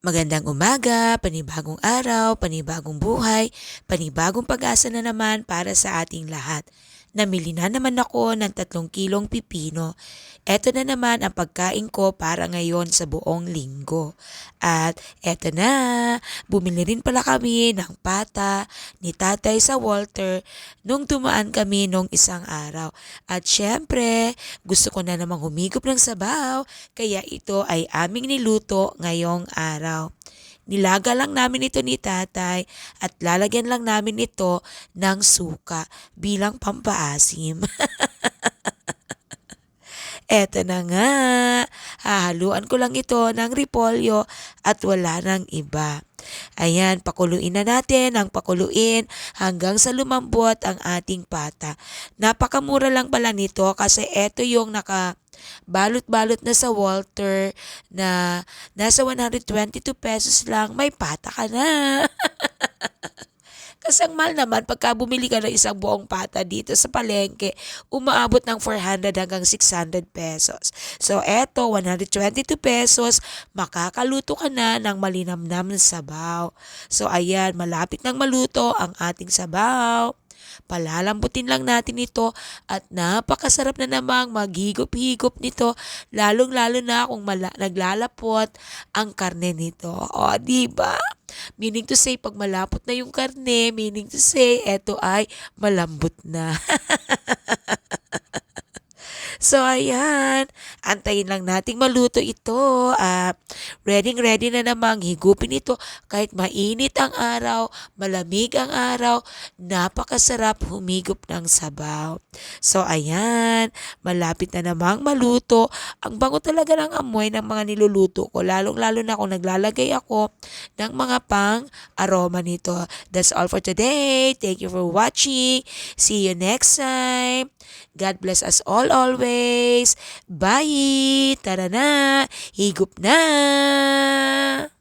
Magandang umaga, panibagong araw, panibagong buhay, panibagong pag-asa na naman para sa ating lahat. Namili na naman ako ng tatlong kilong pipino. Eto na naman ang pagkain ko para ngayon sa buong linggo. At eto na, bumili rin pala kami ng pata ni tatay sa Walter nung tumaan kami nung isang araw. At syempre, gusto ko na namang humigop ng sabaw, kaya ito ay aming niluto ngayong araw. Nilaga lang namin ito ni tatay at lalagyan lang namin ito ng suka bilang pampaasim. Eto na nga, hahaluan ko lang ito ng repolyo at wala nang iba. Ayan, pakuluin na natin ang pakuluin hanggang sa lumambot ang ating pata. Napakamura lang pala nito kasi eto yung naka balot-balot na sa Walter na nasa 122 pesos lang, may pata ka na. Kasi ang mahal naman, pagka bumili ka ng isang buong pata dito sa palengke, umaabot ng 400 hanggang 600 pesos. So, eto, 122 pesos, makakaluto ka na ng malinamnam na sabaw. So, ayan, malapit nang maluto ang ating sabaw. Palalambutin lang natin ito at napakasarap na namang maghigop-higop nito lalong-lalo na kung naglalapot ang karne nito. O, di ba? Meaning to say, pag malapot na yung karne, meaning to say, eto ay malambot na. So, ayan. Antayin lang nating maluto ito. Ah, ready ready na namang higupin ito kahit mainit ang araw, malamig ang araw, napakasarap humigop ng sabaw. So, ayan. Malapit na namang maluto. Ang bango talaga ng amoy ng mga niluluto ko, lalong-lalo na kung naglalagay ako ng mga pang aroma nito. That's all for today. Thank you for watching. See you next time. God bless us all always. Bye! Tara na! Higup na!